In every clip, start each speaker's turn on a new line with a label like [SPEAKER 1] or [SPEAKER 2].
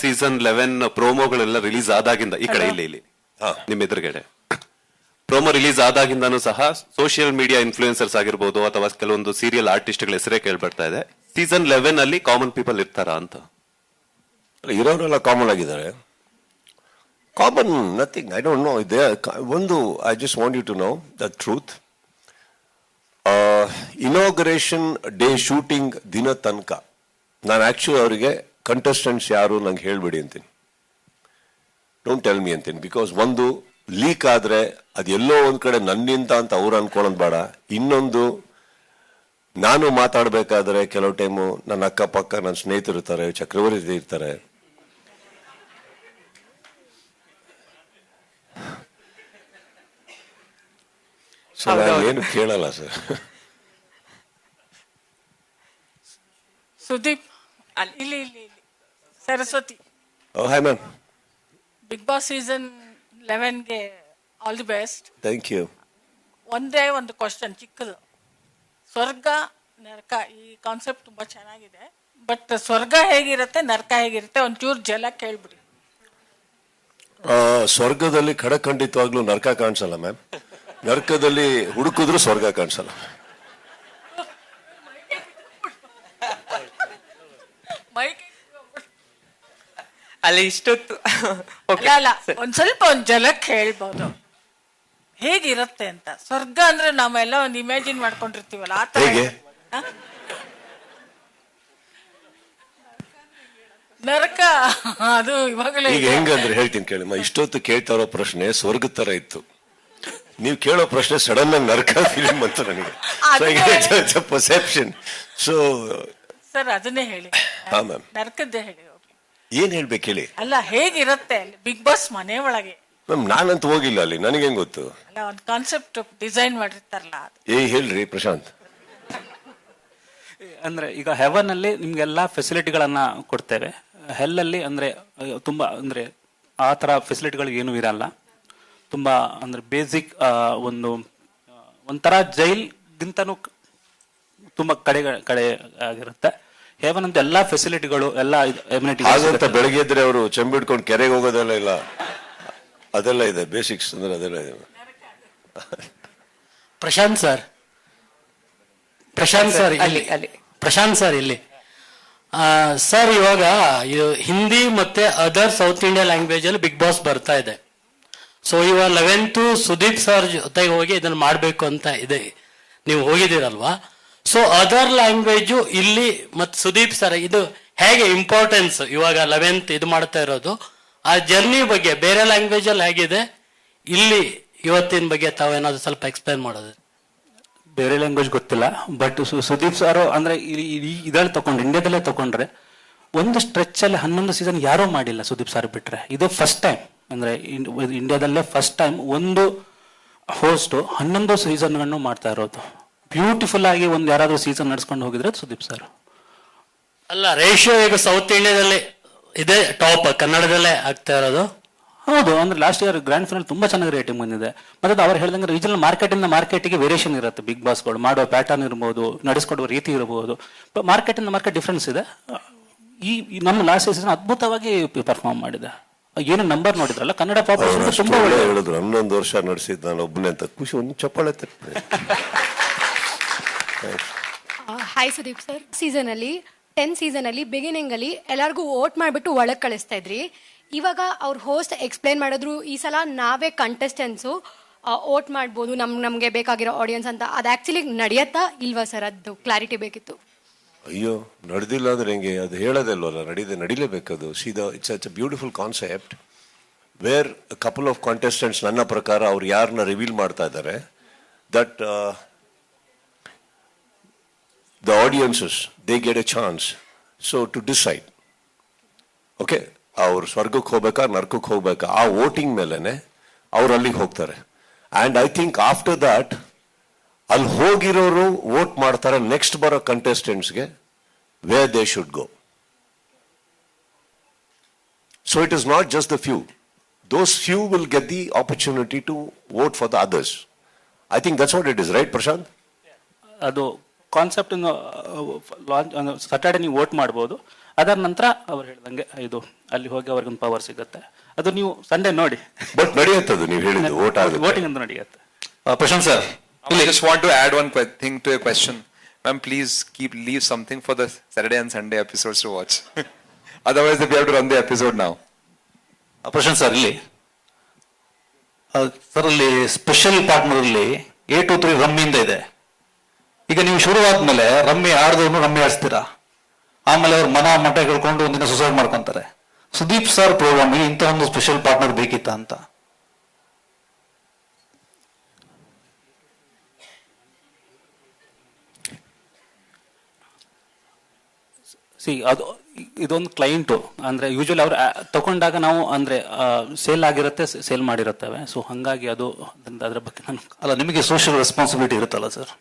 [SPEAKER 1] Season eleven ಪ್ರೋಮೋಗಳೆಲ್ಲ release ಆದಾಗಿಂದ ಈ ಕಡೆ ಇಲ್ಲಿ ಇಲ್ಲಿ. ನಿಮ್ಮ ಎದುರುಗಡೆ. ಪ್ರೋಮೋ ರಿಲೀಸ್ ಆದಾಗಿಂದನೂ ಸಹ ಸೋಷಿಯಲ್ ಮೀಡಿಯಾ ಇನ್ಫ್ಲೂಯೆನ್ಸರ್ಸ್ ಆಗಿರ್ಬೋದು ಅಥವಾ ಕೆಲವೊಂದು ಸೀರಿಯಲ್ ಆರ್ಟಿಸ್ಟ್ಗಳ ಹೆಸರೇ ಕೇಳ್ಬರ್ತಾ ಇದೆ. ಸೀಸನ್ ಲೆವೆನ್ ಅಲ್ಲಿ ಕಾಮನ್ ಪೀಪಲ್ ಇರ್ತಾರಾ ಅಂತ?
[SPEAKER 2] ಅಲ್ಲ, ಇರೋರೆಲ್ಲ ಕಾಮನ್ ಆಗಿದ್ದಾರೆ. Common nothing I don't know ಇದೆ ಒಂದು I just want you to know the truth inauguration day shooting ದಿನ ತನಕ. ನಾನು ಆಕ್ಚುಲಿ ಅವರಿಗೆ ಕಂಟೆಸ್ಟೆಂಟ್ಸ್ ಯಾರು ನಂಗೆ ಹೇಳಬೇಡಿ ಅಂತೀನಿ. ಡೋಂಟ್ ಟೆಲ್ ಮಿ ಅಂತೀನಿ. ಬಿಕಾಸ್ ಒಂದು ಲೀಕ್ ಆದ್ರೆ ಅದು ಎಲ್ಲೋ ಒಂದು ಕಡೆ ನನ್ನಿಂದ ಅಂತ ಅವ್ರು ಅನ್ಕೊಳ್ಳೋದು ಬೇಡ. ಇನ್ನೊಂದು ನಾನು ಮಾತಾಡಬೇಕಾದ್ರೆ ಕೆಲವು ಟೈಮು ನನ್ನ ಅಕ್ಕಪಕ್ಕ ನನ್ನ ಸ್ನೇಹಿತರು ಇರ್ತಾರೆ ಚಕ್ರವರ್ತಿ ಇರ್ತಾರೆ. ಸೊ
[SPEAKER 3] ಹೌದು,
[SPEAKER 2] ಏನು ಕೇಳಲ್ಲ ಸರ್
[SPEAKER 3] ಸುದೀಪ್ ಅಲ್ಲಿ ಇಲ್ಲಿ ಇಲ್ಲಿ. ಇಲ್ಲಿ ಓ
[SPEAKER 2] hi ma'am
[SPEAKER 3] Bigg Boss season ಲೆವೆನ್ಗೆ all the best
[SPEAKER 2] thank you
[SPEAKER 3] ಒಂದೇ ಒಂದು ಕ್ವಶನ್ ಚಿಕ್ಕದು. ಸ್ವರ್ಗ ನರಕ ಈ ಕಾನ್ಸೆಪ್ಟ್ ತುಂಬ ಚೆನ್ನಾಗಿದೆ. ಬಟ್ ಸ್ವರ್ಗ ಹೇಗಿರುತ್ತೆ ನರಕ ಹೇಗಿರುತ್ತೆ ಒಂಚೂರು ಜಲ ಕೇಳ್ಬಿಡಿ.
[SPEAKER 2] ಸ್ವರ್ಗದಲ್ಲಿ ಖಡಖಂಡಿತವಾಗ್ಲೂ ನರಕ ಕಾಣಿಸಲ್ಲ ಮ್ಯಾಮ್ ನರಕದಲ್ಲಿ ಹುಡುಕಿದ್ರು ಸ್ವರ್ಗ ಕಾಣಿಸಲ್ಲ
[SPEAKER 3] ಮೈಕ್
[SPEAKER 4] ಅಲ್ಲಿ ಇಷ್ಟೊತ್ತು.
[SPEAKER 3] ಅಲ್ಲ ಅಲ್ಲ ಒಂದ್ ಸ್ವಲ್ಪ ಒಂದ್ ಜಲಕ್ಕೆ ಹೇಳ್ಬೋದು ಹೇಗಿರುತ್ತೆ ಅಂತ. ಸ್ವರ್ಗ ಅಂದ್ರೆ ನಾವೆಲ್ಲ ಒಂದ್ ಇಮ್ಯಾಜಿನ್ ಮಾಡ್ಕೊಂಡಿರ್ತೀವಲ್ಲ ಆ ತರ
[SPEAKER 2] ಹೇಗೆ?
[SPEAKER 3] ಹ? ನರಕ ಅದು ಇವಾಗಲೇ
[SPEAKER 2] ಈಗ ಹೆಂಗಂದ್ರೆ ಹೇಳ್ತೀನಿ ಕೇಳಿ ಮ, ಇಷ್ಟೊತ್ತು ಕೇಳ್ತಾ ಇರೋ ಪ್ರಶ್ನೆ ಸ್ವರ್ಗ ತರ ಇತ್ತು. ನೀವು ಕೇಳೋ ಪ್ರಶ್ನೆ ಸಡನ್ ಆಗಿ ನರಕ ಫಿಲಿಂ ಅಂತ ನನಗೆ. ಪರ್ಸೆಪ್ಷನ್ ಸೊ
[SPEAKER 3] ಸರ್ ಅದನ್ನೇ ಹೇಳಿ.
[SPEAKER 2] ಹಾ, ಮ್ಯಾಮ್.
[SPEAKER 3] ನರಕದ್ದೇ ಹೇಳಿ.
[SPEAKER 2] ಏನ್ ಹೇಳ್ಬೇಕು ಹೇಳಿ?
[SPEAKER 3] ಅಲ್ಲ ಹೇಗಿರುತ್ತೆ ಅಲ್ಲಿ? ಬಿಗ್ ಬಾಸ್ ಮನೆ ಒಳಗೆ.
[SPEAKER 2] ಮ್ಯಾಮ್ ನಾನಂತೂ ಹೋಗಿಲ್ಲ ಅಲ್ಲಿ. ನನಗೆ ಹೆಂಗ್ ಗೊತ್ತು?
[SPEAKER 3] ಅಲ್ಲ ಒಂದು ಕಾನ್ಸೆಪ್ಟ್ ಡಿಸೈನ್ ಮಾಡಿರ್ತಾರಲ್ಲ ಅದು.
[SPEAKER 2] ಏ ಹೇಳ್ರಿ ಪ್ರಶಾಂತ್.
[SPEAKER 5] ಅಂದ್ರೆ ಈಗ ಹೆವನ್ ಅಲ್ಲಿ ನಿಮ್ಗೆಲ್ಲ ಫೆಸಿಲಿಟಿಗಳನ್ನ ಕೊಡ್ತೇವೆ. ಹೆಲ್ ಅಲ್ಲಿ ಅಂದ್ರೆ ಅಹ್, ತುಂಬಾ ಅಂದ್ರೆ ಆ ತರ ಫೆಸಿಲಿಟಿಗಳು ಏನು ಇರಲ್ಲ. ತುಂಬಾ ಅಂದ್ರೆ ಬೇಸಿಕ್ ಒಂದು ಆ, ಒಂಥರ ಜೈಲ್ ಗಿಂತನೂ ತುಂಬಾ ಕಡೆ ಕಡೆ ಆಗಿರುತ್ತೆ. ಹೆವನ್ ಅಂತ ಎಲ್ಲಾ ಫೆಸಿಲಿಟಿಗಳು ಎಲ್ಲ
[SPEAKER 2] ಹಾಗಂತ ಬೆಳಗ್ಗೆ ಇದ್ರೆ ಅವರು ಚಂಬಿಡ್ಕೊಂಡು ಕೆರೆಗೆ ಹೋಗೋದೆಲ್ಲ ಇಲ್ಲ. ಅದೆಲ್ಲ ಇದೆ ಬೇಸಿಕ್ಸ್ ಅಂದ್ರೆ ಅದೆಲ್ಲ ಇದೆ.
[SPEAKER 6] ಪ್ರಶಾಂತ್ ಸರ್. ಪ್ರಶಾಂತ್ ಸರ್
[SPEAKER 4] ಅಲ್ಲಿ,
[SPEAKER 6] ಇಲ್ಲಿ.
[SPEAKER 4] ಅಲ್ಲಿ.
[SPEAKER 6] ಪ್ರಶಾಂತ್ ಸರ್ ಇಲ್ಲಿ. ಸರ್ ಇವಾಗ ಇದು ಹಿಂದಿ ಮತ್ತೆ ಅದರ್ ಸೌತ್ ಇಂಡಿಯಾ ಲ್ಯಾಂಗ್ವೇಜ್ ಅಲ್ಲಿ ಬಿಗ್ ಬಾಸ್ ಬರ್ತಾ ಇದೆ. ಸೊ ಇವಾಗ ಲೆವೆಂತ್ ಸುದೀಪ್ ಸರ್ ಜೊತೆಗೆ ಹೋಗಿ ಇದನ್ನ ಮಾಡಬೇಕು ಅಂತ ಇದೆ. ನೀವು ಹೋಗಿದ್ದೀರಲ್ವಾ? ಸೊ ಅದರ್ ಲ್ಯಾಂಗ್ವೇಜು ಇಲ್ಲಿ ಮತ್ತು ಸುದೀಪ್ ಸರ್ ಇದು ಹೇಗೆ ಇಂಪಾರ್ಟೆನ್ಸ್ ಇವಾಗ ಲೆವೆಂತ್ ಇದು ಮಾಡ್ತಾ ಇರೋದು. ಆ ಜರ್ನಿ ಬಗ್ಗೆ ಬೇರೆ ಲ್ಯಾಂಗ್ವೇಜ್ ಅಲ್ಲಿ ಹೇಗಿದೆ? ಇಲ್ಲಿ ಇವತ್ತಿನ ಬಗ್ಗೆ ತಾವೇನಾದ್ರು ಸ್ವಲ್ಪ ಎಕ್ಸ್ಪ್ಲೈನ್ ಮಾಡೋದು.
[SPEAKER 5] ಬೇರೆ ಲ್ಯಾಂಗ್ವೇಜ್ ಗೊತ್ತಿಲ್ಲ ಬಟ್ ಸುದೀಪ್ ಸರ್ ಅಂದ್ರೆ ಇದ್ರಲ್ಲಿ ತಗೊಂಡ್ರೆ ಇಂಡಿಯಾದಲ್ಲೇ ತಗೊಂಡ್ರೆ ಒಂದು ಸ್ಟ್ರೆಚ್ ಅಲ್ಲಿ ಹನ್ನೊಂದು ಸೀಸನ್ ಯಾರೂ ಮಾಡಿಲ್ಲ ಸುದೀಪ್ ಸರ್ ಬಿಟ್ರೆ. ಇದು ಫಸ್ಟ್ ಟೈಮ್ ಅಂದ್ರೆ ಇಂಡಿಯಾದಲ್ಲೇ ಫಸ್ಟ್ ಟೈಮ್ ಒಂದು ಹೋಸ್ಟ್ ಹನ್ನೊಂದು ಸೀಸನ್ಗಳನ್ನು ಮಾಡ್ತಾ ಇರೋದು. ಬ್ಯೂಟಿಫುಲ್ ಆಗಿ ಒಂದು ಯಾರಾದರೂ ಸೀಸನ್ ನಡೆಸ್ಕೊಂಡು ಹೋಗಿದ್ರೆ ಸುದೀಪ್ ಸರ್
[SPEAKER 6] ಅಲ್ಲ ರೇಷಿಯೋ ಈಗ ಸೌತ್ ಇಂಡಿಯಾದಲ್ಲಿ ಇದೆ ಟಾಪ್ ಕನ್ನಡದಲ್ಲೇ ಆಗ್ತಾ ಇರೋದು.
[SPEAKER 5] ಹೌದು ಅಂದ್ರೆ ಲಾಸ್ಟ್ ಇಯರ್ ಗ್ರ್ಯಾಂಡ್ ಫೈನಲ್ ತುಂಬಾ ಚೆನ್ನಾಗಿ ರೇಟಿಂಗ್ ಬಂದಿದೆ. ಮತ್ತೆ ಅವ್ರು ಹೇಳ್ದಂಗೆ ರೀಜನಲ್ ಮಾರ್ಕೆಟ್ ಇಂದ ಮಾರ್ಕೆಟ್ಗೆ ವೇರಿಯೇಷನ್ ಇರುತ್ತೆ ಬಿಗ್ ಬಾಸ್ಗಳು ಮಾಡೋ ಪ್ಯಾಟರ್ನ್ ಇರ್ಬೋದು ನಡೆಸ್ಕೊಡುವ ರೀತಿ ಇರಬಹುದು ಮಾರ್ಕೆಟ್ ಇಂದ ಮಾರ್ಕೆಟ್ ಡಿಫ್ರೆನ್ಸ್ ಇದೆ. ಈ ನಮ್ಮ ಲಾಸ್ಟ್ ಸೀಸನ್ ಅದ್ಭುತವಾಗಿ ಪರ್ಫಾರ್ಮ್ ಮಾಡಿದೆ. ಏನು ನಂಬರ್ ನೋಡಿದ್ರಲ್ಲ ಕನ್ನಡ
[SPEAKER 2] ಪಾಪ
[SPEAKER 5] ತುಂಬಾ
[SPEAKER 2] ಹೇಳಿದ್ರು ಹನ್ನೊಂದು ವರ್ಷ ನಡೆಸಿದ್ ನಾನು ಒಬ್ಬನೇ ಅಂತ. ಖುಷಿ ಒಂದು ಚಪ್ಪಾಳೆ ತಟ್ಟೆ
[SPEAKER 7] ಹಾಯ್ ಸುದೀಪ್ ಸರ್ ಸೀಸನ್ ಅಲ್ಲಿ ಟೆನ್ ಸೀಸನ್ ಅಲ್ಲಿ ಬಿಗಿನಿಂಗ್ ಅಲ್ಲಿ ಎಲ್ಲರಿಗೂ ವೋಟ್ ಮಾಡಿಬಿಟ್ಟು ಒಳಗೆ ಕಳಿಸ್ತಾ ಇದ್ರಿ. ಇವಾಗ ಅವ್ರ ಹೋಸ್ಟ್ ಎಕ್ಸ್ಪ್ಲೈನ್ ಮಾಡಿದ್ರು ಈ ಸಲ ನಾವೇ ಕಂಟೆಸ್ಟೆನ್ಸು ವೋಟ್ ಮಾಡ್ಬೋದು ನಮ್ ನಮಗೆ ಬೇಕಾಗಿರೋ ಆಡಿಯನ್ಸ್ ಅಂತ. ಅದು ಆಕ್ಚುಲಿ ನಡೆಯತ್ತಾ ಇಲ್ವಾ ಸರ್ ಅದು ಕ್ಲಾರಿಟಿ ಬೇಕಿತ್ತು.
[SPEAKER 2] ಅಯ್ಯೋ ನಡೆದಿಲ್ಲ ಅಂದ್ರೆ ಹೆಂಗೆ? ಅದು ಹೇಳೋದಲ್ವಲ್ಲ ನಡೀದೆ ನಡಿಲೇಬೇಕದು ಸೀದಾ it's it's a beautiful concept where couple of contestants ನನ್ನ ಪ್ರಕಾರ ಅವ್ರು ಯಾರನ್ನ ರಿವೀಲ್ ಮಾಡ್ತಾ ಇದ್ದಾರೆ that the audiences they get a chance so to decide okay ಅವ್ರು ಸ್ವರ್ಗಕ್ಕೆ ಹೋಗ್ಬೇಕಾ ನರ್ಕಕ್ಕೆ ಹೋಗ್ಬೇಕಾ ಆ ವೋಟಿಂಗ್ ಮೇಲೆನೆ ಅವ್ರು ಅಲ್ಲಿಗೆ ಹೋಗ್ತಾರೆ and I think after that ಅಲ್ಲಿ ಹೋಗಿರೋರು ವೋಟ್ ಮಾಡ್ತಾರೆ ನೆಕ್ಸ್ಟ್ ಬರೋ ಕಂಟೆಸ್ಟೆಂಟ್ಸ್ಗೆ way they should go so it is not just the few those few will get the opportunity to vote for the others I think that's what it is right Prashant
[SPEAKER 5] ಅದು concept launch Saturday ನೀವು vote ಮಾಡ್ಬೋದು ಅದಾದ ನಂತರ ಅವ್ರು ಹೇಳ್ದಂಗೆ ಇದು ಅಲ್ಲಿ ಹೋಗಿ ಅವ್ರಿಗೊಂದು ಪವರ್ ಸಿಗುತ್ತೆ ಅದು ನೀವು ಸಂಡೇ ನೋಡಿ
[SPEAKER 2] ಬಟ್ ನಡೆಯುತ್ತದು ನೀವು ಹೇಳಿದ್ದು ಆಗುತ್ತೆ
[SPEAKER 5] ವೋಟಿಂಗ್ ಅಂತ ನಡೆಯುತ್ತೆ
[SPEAKER 4] Prashant sir, I just want to add one thing to your question. Ma'am, please keep leave something for the Saturday and Sunday episodes to watch. Otherwise, we have to run the episode now.
[SPEAKER 8] Prashant sir ಇಲ್ಲಿ sir ಅಲ್ಲಿ special partner ಅಲ್ಲಿ A two three ರಮ್ಮಿಂದ ಇದೆ ಈಗ ನೀವು ಶುರುವಾದ್ಮೇಲೆ rummy ಆಡ್ದವ್ರು rummy ಆಡಿಸ್ತೀರಾ? ಆಮೇಲೆ ಅವ್ರ ಮನ ಮಠ ಕೇಳ್ಕೊಂಡು ಒಂದಿನ ಸುಸೈಡ್ ಮಾಡ್ಕೊಂತಾರೆ. ಸುದೀಪ್ ಸರ್ ಪ್ರೋಗ್ರಾಮ್ ಇಂಥ ಒಂದು ಸ್ಪೆಷಲ್ ಪಾರ್ಟ್ನರ್ ಬೇಕಿತ್ತ ಅಂತ?
[SPEAKER 5] ಸಿ ಅದು ಇದೊಂದು ಕ್ಲೈಂಟು ಅಂದರೆ ಯೂಶಲಿ ಅವ್ರು ತಗೊಂಡಾಗ ನಾವು ಅಂದರೆ ಸೇಲ್ ಆಗಿರುತ್ತೆ ಸೇಲ್ ಮಾಡಿರುತ್ತೇವೆ. ಸೊ ಹಂಗಾಗಿ ಅದು ಅದರ ಅದ್ರ ಬಗ್ಗೆ ನಾನು
[SPEAKER 8] ಅಲ್ಲ ನಿಮಗೆ ಸೋಷಿಯಲ್ ರೆಸ್ಪಾನ್ಸಿಬಿಲಿಟಿ ಇರುತ್ತಲ್ಲ sir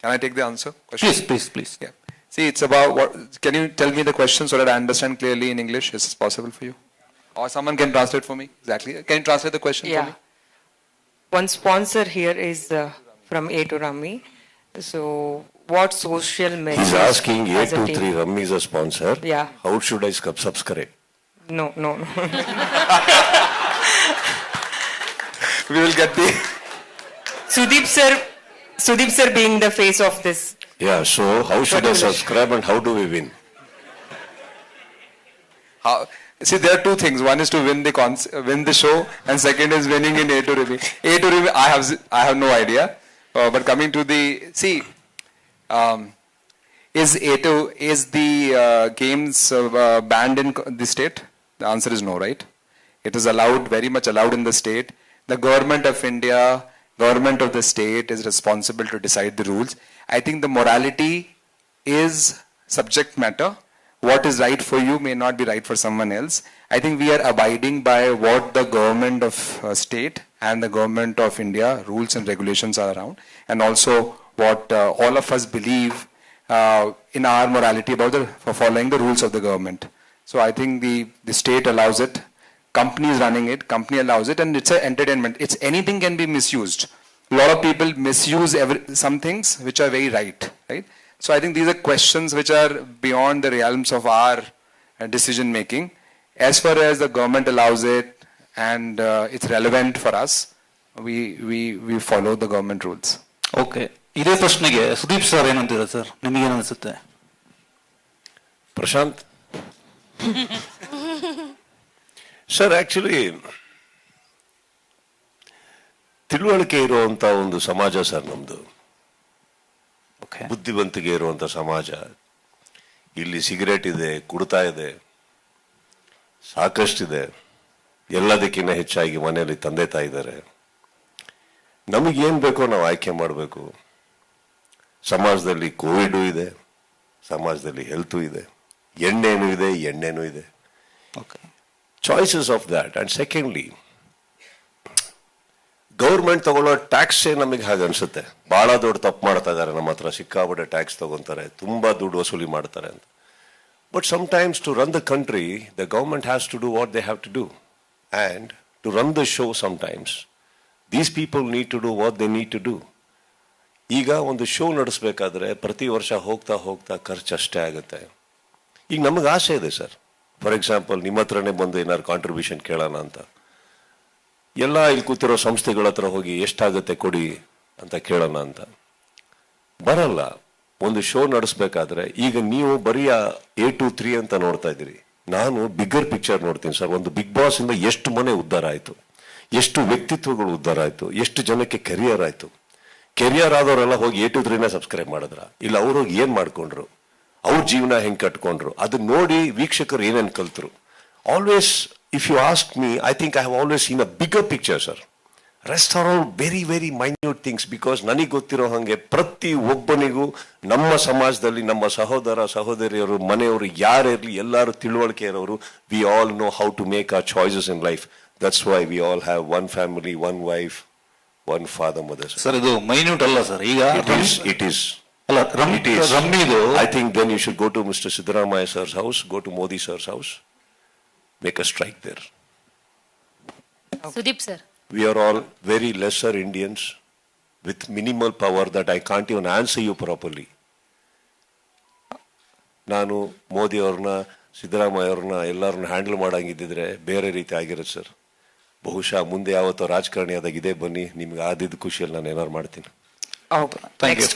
[SPEAKER 4] Can I take the answer? Question?
[SPEAKER 8] Please, please, please.
[SPEAKER 4] Yeah. See, it's about what. Can you tell me the question so that I understand clearly in English? Is this possible for you? Or someone can translate for me? Exactly. Can you translate the question
[SPEAKER 9] yeah.
[SPEAKER 4] for me?
[SPEAKER 9] One sponsor here is uh, from A to Rami. So, what social media?
[SPEAKER 2] He's asking A
[SPEAKER 9] to
[SPEAKER 2] 3 Rami is a sponsor.
[SPEAKER 9] Yeah.
[SPEAKER 2] How should I subscribe?
[SPEAKER 9] No, no, no.
[SPEAKER 4] we will get the.
[SPEAKER 9] Sudeep sir Sudeep sir being the face of this.
[SPEAKER 2] Yeah, so how should I subscribe and how do we win?
[SPEAKER 4] How, see, there are two things. One is to win the cons- win the show, and second is winning in A to Rimi. A to Rimi, I have z- I have no idea. Uh, but coming to the see, um, is A to is the uh, games uh, uh, banned in the state? The answer is no, right? It is allowed, very much allowed in the state. The government of India, government of the state is responsible to decide the rules. I think the morality is subject matter. What is right for you may not be right for someone else. I think we are abiding by what the government of uh, state and the government of India rules and regulations are around, and also what uh, all of us believe uh, in our morality about the, for following the rules of the government. So I think the, the state allows it, company is running it, company allows it, and it's an entertainment. It's anything can be misused. A lot of people misuse every, some things which are very right, right? So I think these are questions which are beyond the realms of our uh, decision making. As far as the government allows it and uh, it's relevant for us, we, we, we follow the government rules.
[SPEAKER 8] Okay ಇದೇ ಪ್ರಶ್ನೆಗೆ Sudeep sir ಏನಂತೀರ sir ನಿಮಗೇನು ಅನಿಸುತ್ತೆ
[SPEAKER 2] Prashant? Sir actually ತಿಳುವಳಿಕೆ ಇರುವಂತ ಒಂದು ಸಮಾಜ sir ನಮ್ದು. ಬುದ್ಧಿವಂತಿಕೆ ಇರುವಂತ ಸಮಾಜ. ಇಲ್ಲಿ ಸಿಗರೇಟ್ ಇದೆ ಕುಡ್ತಾ ಇದೆ ಸಾಕಷ್ಟಿದೆ. ಎಲ್ಲದಕ್ಕಿಂತ ಹೆಚ್ಚಾಗಿ ಮನೆಯಲ್ಲಿ ತಂದೆ ತಾಯಿ ನಮಗೇನು ಬೇಕೋ ನಾವು ಆಯ್ಕೆ ಮಾಡಬೇಕು. ಸಮಾಜದಲ್ಲಿ ಕೋವಿಡು ಇದೆ ಸಮಾಜದಲ್ಲಿ ಹೆಲ್ತು ಇದೆ. ಎಣ್ಣೆನೂ ಇದೆ ಎಣ್ಣೆನೂ ಇದೆ.
[SPEAKER 8] Okay
[SPEAKER 2] choices of that and secondly government ತಗೊಳ್ಳೋ ಟ್ಯಾಕ್ಸೇ ನಮಗೆ ಹಾಗೆ ಅನಿಸುತ್ತೆ. ಭಾಳ ದೊಡ್ಡ ತಪ್ಪು ಮಾಡ್ತಾ ಇದ್ದಾರೆ ನಮ್ಮ ಹತ್ರ ಸಿಕ್ಕಾಪಟ್ಟೆ ಟ್ಯಾಕ್ಸ್ ತಗೊಂತಾರೆ. ತುಂಬ ದುಡ್ಡು ವಸೂಲಿ ಮಾಡ್ತಾರೆ ಅಂತ. But sometimes to run the country the government has to do what they have to do and to run the show sometimes these people need to do what they need to do ಈಗ ಒಂದು show ನಡೆಸಬೇಕಾದ್ರೆ ಪ್ರತಿ ವರ್ಷ ಹೋಗ್ತಾ ಹೋಗ್ತಾ ಖರ್ಚು ಅಷ್ಟೇ ಆಗುತ್ತೆ. ಈಗ ನಮಗೆ ಆಸೆ ಇದೆ ಸರ್ ಫಾರ್ ಎಕ್ಸಾಂಪಲ್ ನಿಮ್ಮ ಹತ್ರನೇ ಬಂದು ಏನಾದ್ರು ಕಾಂಟ್ರಿಬ್ಯೂಷನ್ ಕೇಳೋಣ ಅಂತ. ಎಲ್ಲ ಇಲ್ಲಿ ಕೂತಿರೋ ಸಂಸ್ಥೆಗಳ ಹತ್ರ ಹೋಗಿ ಎಷ್ಟಾಗುತ್ತೆ ಕೊಡಿ ಅಂತ ಕೇಳೋಣ ಅಂತ. ಬರಲ್ಲ. ಒಂದು ಶೋ ನಡೆಸಬೇಕಾದ್ರೆ ಈಗ ನೀವು ಬರೀ ಎ ಟು ತ್ರೀ ಅಂತ ನೋಡ್ತಾ ಇದ್ದೀರಿ. ನಾನು ಬಿಗ್ಗರ್ ಪಿಕ್ಚರ್ ನೋಡ್ತೀನಿ ಸರ್. ಒಂದು ಬಿಗ್ ಬಾಸ್ ಇಂದ ಎಷ್ಟು ಮನೆ ಉದ್ಧಾರ ಆಯ್ತು? ಎಷ್ಟು ವ್ಯಕ್ತಿತ್ವಗಳು ಉದ್ಧಾರ ಆಯ್ತು? ಎಷ್ಟು ಜನಕ್ಕೆ ಕೆರಿಯರ್ ಆಯ್ತು? ಕೆರಿಯರ್ ಆದವರೆಲ್ಲ ಹೋಗಿ ಎ ಟು ತ್ರೀನೇ ಸಬ್ಸ್ಕ್ರೈಬ್ ಮಾಡಿದ್ರ? ಇಲ್ಲ ಅವ್ರು ಹೋಗಿ ಏನ್ ಮಾಡ್ಕೊಂಡ್ರು? ಅವ್ರ ಜೀವನ ಹೆಂಗೆ ಕಟ್ಕೊಂಡ್ರು. ಅದನ್ನ ನೋಡಿ ವೀಕ್ಷಕರು ಏನೇನು ಕಲ್ತರು. Always if you ask me I think I have always in a bigger picture sir rest are all very very minute things because ನನಗೆ ಗೊತ್ತಿರೋ ಹಾಗೆ ಪ್ರತಿ ಒಬ್ಬನಿಗೂ ನಮ್ಮ ಸಮಾಜದಲ್ಲಿ ನಮ್ಮ ಸಹೋದರ ಸಹೋದರಿಯರು ಮನೆಯವರು ಯಾರಿರಲಿ ಎಲ್ಲರೂ ತಿಳುವಳಿಕೆ ಇರೋರು we all know how to make our choices in life that's why we all have one family one wife one father mother
[SPEAKER 8] sir ಇದು ಮೈನ್ಯೂಟ್ ಅಲ್ಲ ಸರ್ ಈಗ
[SPEAKER 2] ಇಟ್ ಈಸ್
[SPEAKER 8] ಅಲ್ಲ
[SPEAKER 2] ರಮ್ಮಿ ರಮ್ಮಿ
[SPEAKER 8] ಇದು
[SPEAKER 2] I think then you should go to mister Siddaramaiah sir's house go to Modi sir's house make a strike there
[SPEAKER 10] Sudeep sir
[SPEAKER 2] we are all very lesser Indians with minimal power that I can't even answer you properly ನಾನು ಮೋದಿ ಅವ್ರನ್ನ ಸಿದ್ದರಾಮಯ್ಯ ಅವ್ರನ್ನ ಎಲ್ಲರನ್ನ handle ಮಾಡಂಗಿದ್ದಿದ್ರೆ ಬೇರೆ ರೀತಿ ಆಗಿರತ್ತ sir ಬಹುಶಃ ಮುಂದೆ ಯಾವತ್ತೋ ರಾಜಕಾರಣಿ ಆದಾಗ ಇದೆ ಬನ್ನಿ ನಿಮ್ಗೆ ಆದಿದ್ದ ಖುಷಿಯಲ್ಲಿ ನಾನು ಏನಾರು ಮಾಡ್ತೀನಿ.
[SPEAKER 8] ಹೌದು
[SPEAKER 9] ಥ್ಯಾಂಕ್ ಯು